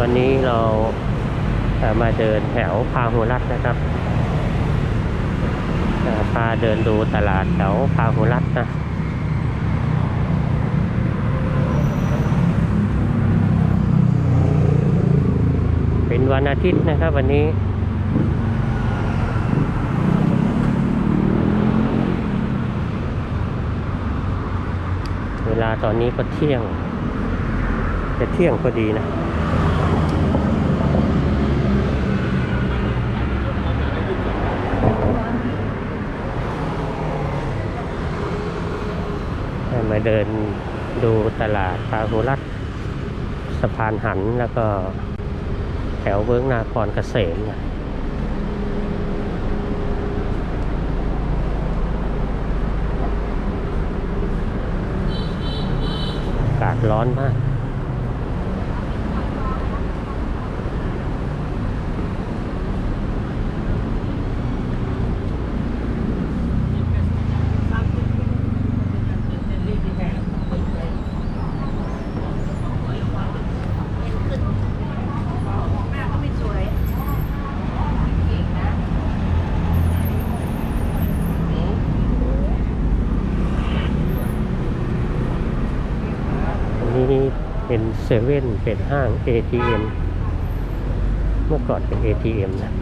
วันนี้เรามาเดินแถวพาหุรัตน์นะครับพาเดินดูตลาดแถวพาหุรัตนะเป็นวันอาทิตย์นะครับวันนี้เวลาตอนนี้ก็เที่ยง จะเที่ยงพอดีนะ มาเดินดูตลาดพาหุรัตสะพานหันแล้วก็แถวเวิ้งนาครเกษมนะอากาศร้อนมาก หน้าก็ไม่สวยเก่งนะ อันนี้ เซเว่นเป็นห้าง ATM เมื่อก่อนเป็น ATM นะ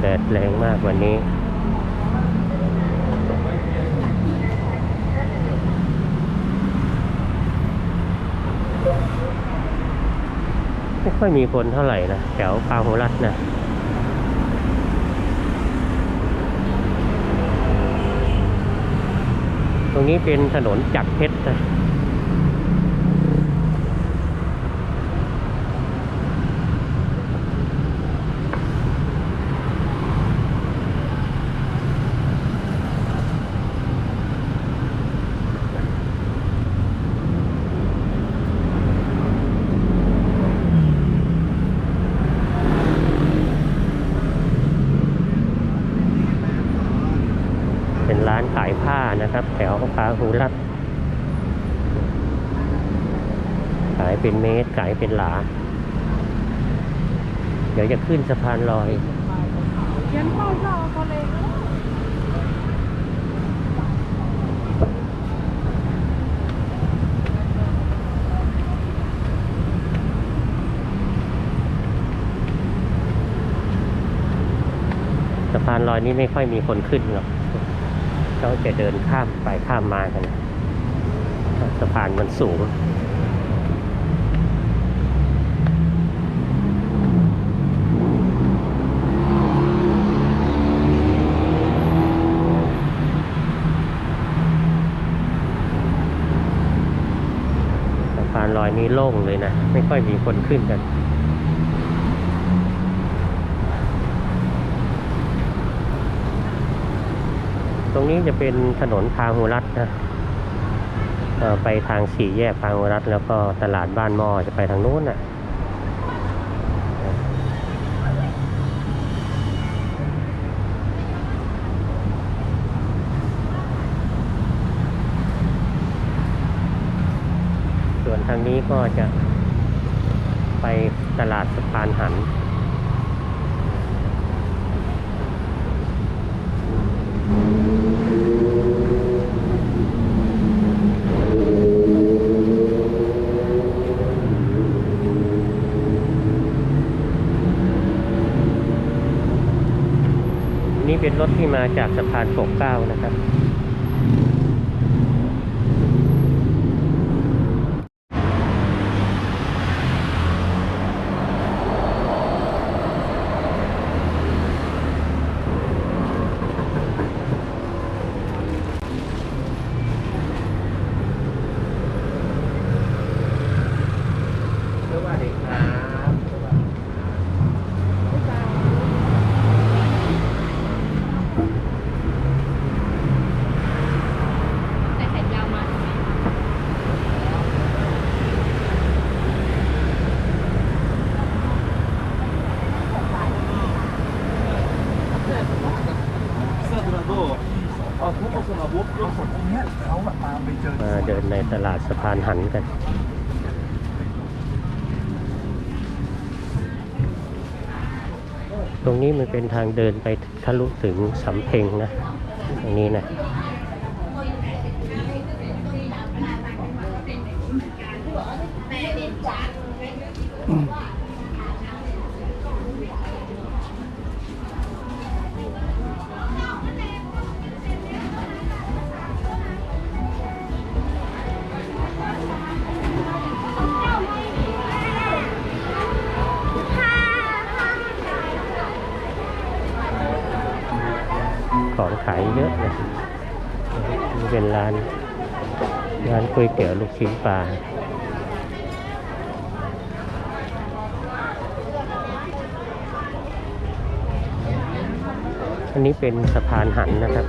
แดดแรงมากวันนี้ ไม่ ค่อยมีคนเท่าไหร่นะแถวปาหุรัตน์นะตรงนี้เป็นถนนจักรเพชรนะ เป็นร้านขายผ้านะครับ แถวพาหุรัตน์ขายเป็น เป็นหลา เดี๋ยวจะขึ้นสะพานลอยเขียนเข้าเข้าเขาเลสะพานลอยนี้ไม่ค่อยมีคนขึ้นหรอกเขาจะเดินข้ามไปข้ามมากัน สะพานมันสูง พานลอยนี้โล่งเลยนะ ไม่ค่อยมีคนขึ้นกัน ตรงนี้จะเป็นถนนพาหุรัตนะไปทางสี่แยกพาหุรัตแล้วก็ตลาดบ้านหม้อจะไปทางนู้นน่ะวนทางนี้ ก็จะไปตลาดสะพานหันนี่เป็นรถที่มาจากสะพานปกเก้านะครับ สวัสดีครับ อทุบเอาคนมาบุ๊บรถขนตรงเนี้ยเขาแบบตามไปเจอ มาเดินในตลาดสะพาน หันกัน ตรงนี้มันเป็นทางเดินไปทะลุถึงสำเพ็งนะ ตรงนี้นะ ของขายเยอะนะนี่เป็นร้านร้านก๋วยเตี๋ยวลูกชิ้นปลาอันนี้เป็นสะพานหันนะครับ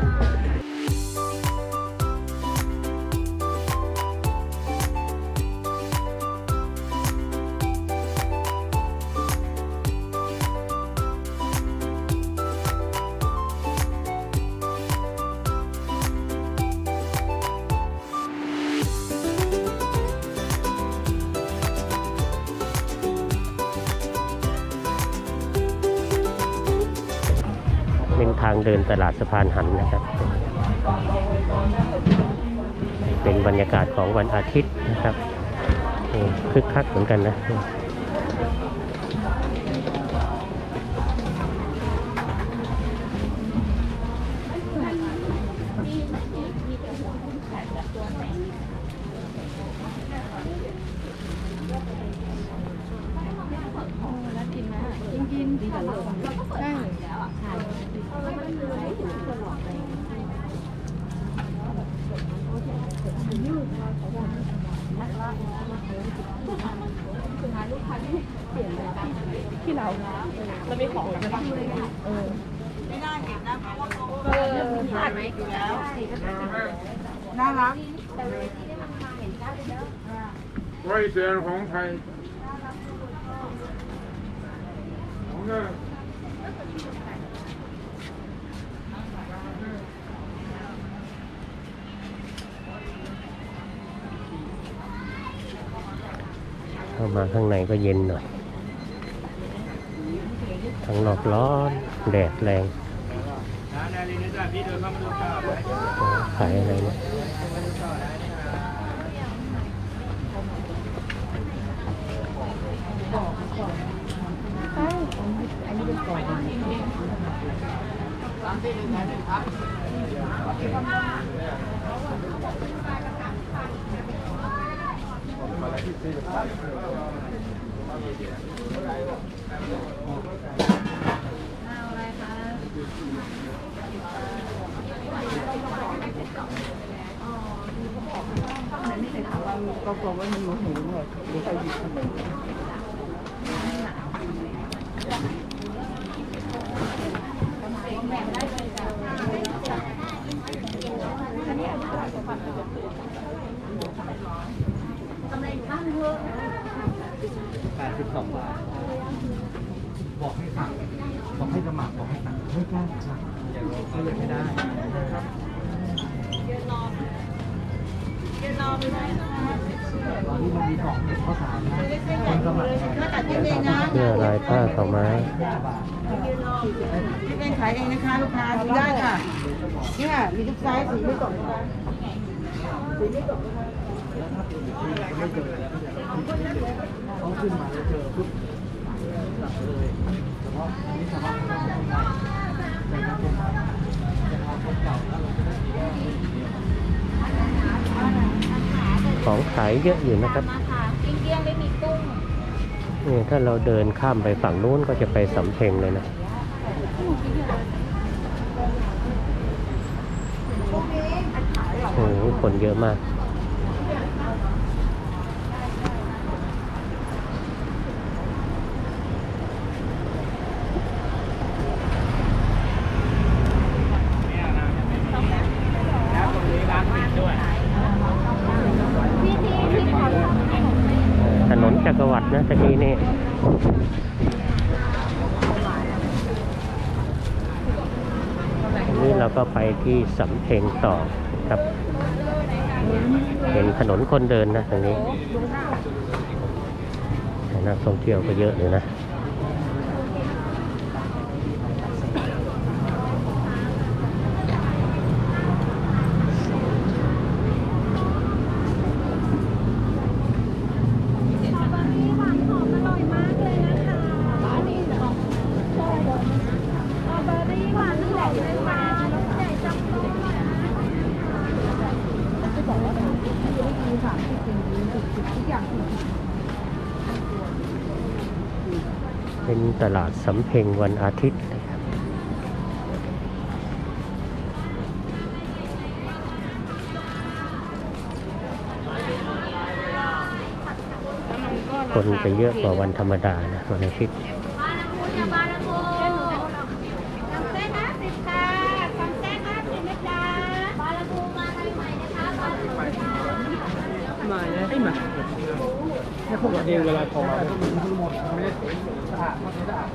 างเดินตลาดสะพานหันนะครับ เป็นบรรยากาศของวันอาทิตย์นะครับคึกคักเหมือนกันนะ เออผ่านไหมอยู่แล้วน่ารัก ไว้เสียงของไทยของเนอเข้ามาข้างในก็เย็นหน่อย ข้างนอกร้อนแดดแรงขายอะไรเนี่ย82บ ก็กลัวว่ามันโมโหหมดหรือใครหยิบขนม บอกให้สั่งบอกให้สมัครบอกให้สั่งไม่กล้าสั่งก็เลยไม่ได้ตอนนี้มันมีของเด็ดข้าวสารนะคนสมัครเสื้อลายผ้าขาวม้าบาทพี่เป็นขายเองนะคะลูกค้าดูได้ค่ะเนี่ยมีทุกไซส์สีไม่ตกนะคะเขาขึ้นมาแล้วเจอปุ๊บ สั่งเลยเฉพาะอันนี้เฉพาะคนที่ไม่ได้แต่ถ้าเป็นจะทำคนเก่าแล้วเราจะได้ดีว่าของขายเยอะอยู่นะครับมาค่ะเกี้ยงๆไม่มีกุ้งนี่ถ้าเราเดินข้ามไปฝั่งนู้นก็จะไปสำเพ็งเลยนะโอ้โหคนเยอะมาก ถนน จักรวรรดินะตะกี้นี่นนี้เราก็ไปที่สำเพ็งต่อครับ เป็นถนนคนเดินนะตรงนี้นักท่องเที่ยวก็เยอะเลยนะ เป็นตลาดสำเพ็งวันอาทิตย์นะครับ คนจะเยอะกว่าวันธรรมดานะวันอาทิตย์ บาลาคูจะบาลาคูทำเส้นห้าสิบค่ะทำเส้นห้าสิบนะจ๊ะบาลาคูมาใหม่ๆนะคะบาลาคู มาเนี่ยไหมาแค่พวกเราเองเวลาโทรมาก็มีทั้งหมดไม่ได้สะอาดไม่ได้สะอาด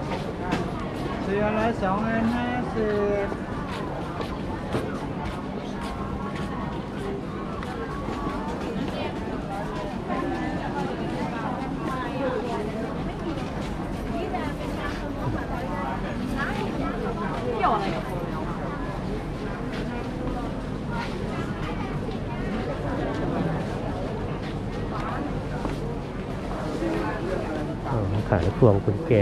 เสียละสองอันห้าสิบ ขายพวงกุญแจ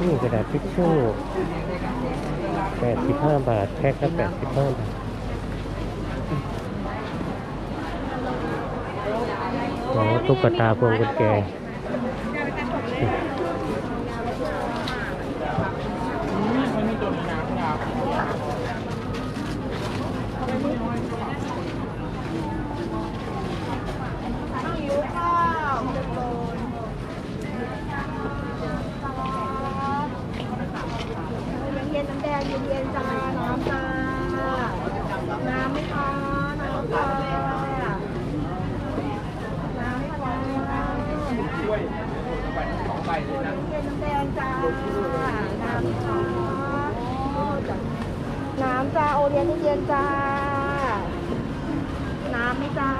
นี่กระดาษทิชชู่85 บาท แพ็คละ85 บาทอ๋อตุ๊กตาพวงกุญแจ เย็นน้ำแดงเย็นๆจ้าน้ำจ้าน้ำไหมคะน้ำจ้าน้ำไหมคะเย็นน้ำแดงจ้าน้ำไหมคะน้ำจ้าโอเลี้ยงเย็นๆจ้าน้ำไหมจ้า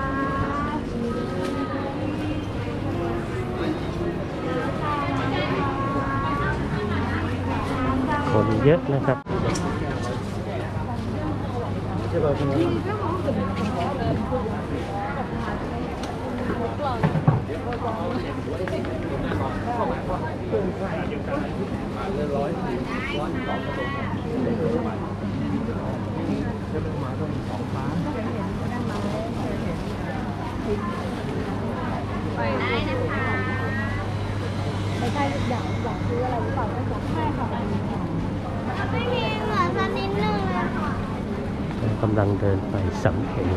คนเยอะนะครับ ได้นะคะไม่ใช่อยากอยากซื้ออะไรหรือเปล่าไม่ใช่ค่ะไม่มีเหลือสักนิดนึงเลยค่ะ กำลังเดินไปสำเพ็ง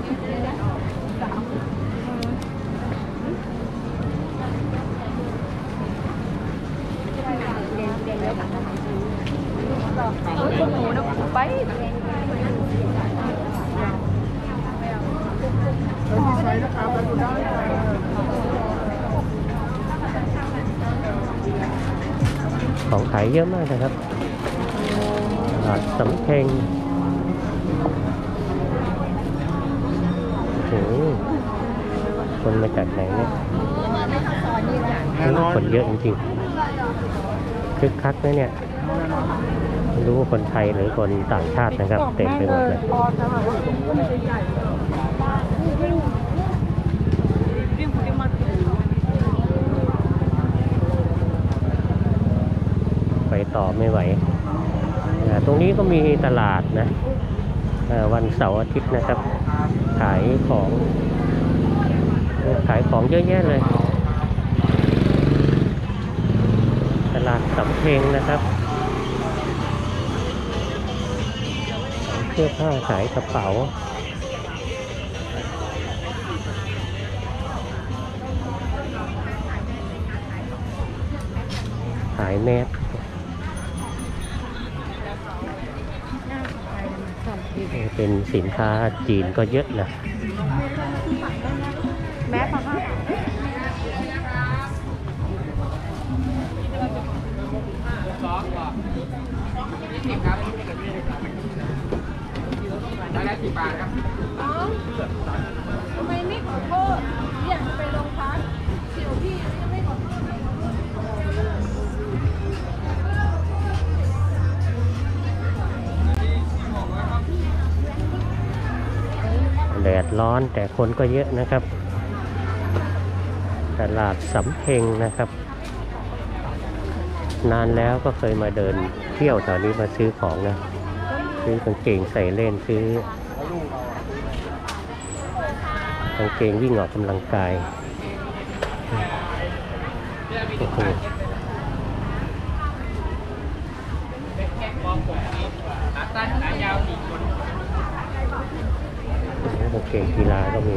ไปของขายเยอะมากนะครับตลาดสำเพ็ง คนมาจากไหนเนี่ยคนเยอะจริงๆคึกคักนะเนี่ยไม่รู้ว่าคนไทยหรือคนต่างชาตินะครับ เต็มไปหมดเลยไปต่อไม่ไหวอ่าตรงนี้ก็มีตลาดนะอ่าวันเสาร์อาทิตย์นะครับ ขายของ ขายของเยอะแยะเลย ตลาดสำเพ็งนะครับ เสื้อผ้าขายกระเป๋าขายแมสเป็นสินค้าจีนก็เยอะนะ บาทครับน้องทำไมไม่ขอโทษอยากจะไปโรงพักเสี่ยวพี่ยังไม่ขอโทษแดดร้อนแต่คนก็เยอะนะครับ ตลาดสำเพ็งนะครับ นานแล้วก็เคยมาเดินเที่ยวแถวนี้มาซื้อของนะ ซื้อกางเกงใส่เล่นซื้อกางเกงวิ่งออกกำลังกายโอ้โหกเกงกีฬาก็มี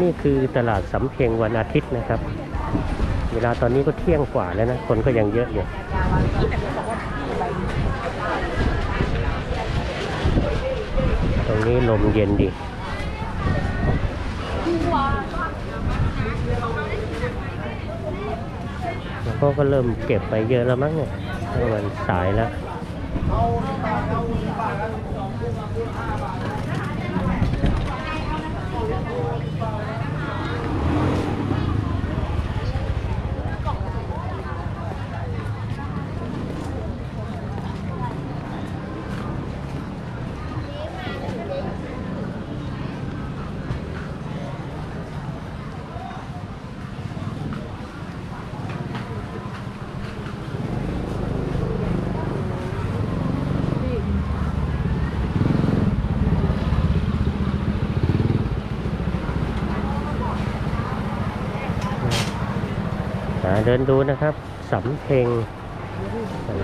นี่คือตลาดสำเพ็งวันอาทิตย์นะครับ เวลาตอนนี้ก็เที่ยงกว่าแล้วนะ คนก็ยังเยอะอยู่ ตรง นี้ลมเย็นดีแล้วก็ก็เริ่มเก็บไปเยอะแล้วมั้งเนี่ยเพระมันสายแล้ว เดินดูนะครับสำเพ็ง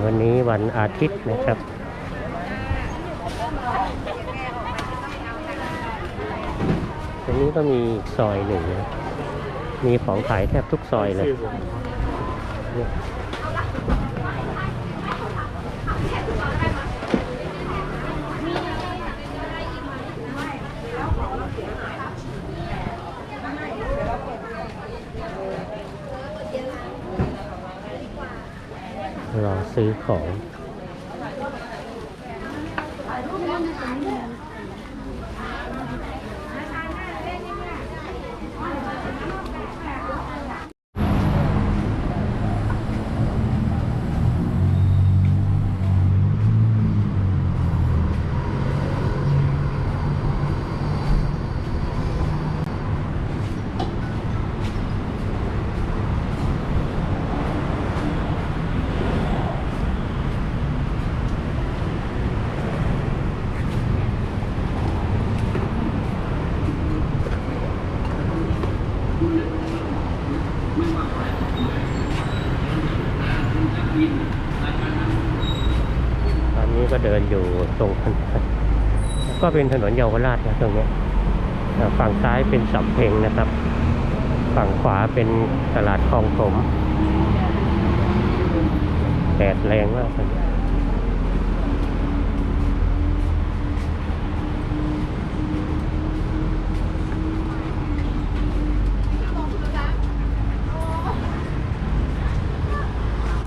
วันนี้วันอาทิตย์นะครับตรงนี้ก็มีซอยหนึ่งนะมีของขายแทบทุกซอยเลยเนี่ยรอ ซื้อของ ก็เดินอยู่ตรงถนนก็เป็นถนนเยาวราชนะตรงนี้ฝั่งซ้ายเป็นสัมเพงนะครับ ฝั่งขวาเป็นตลาดคลองสมแดดแรงมากเลย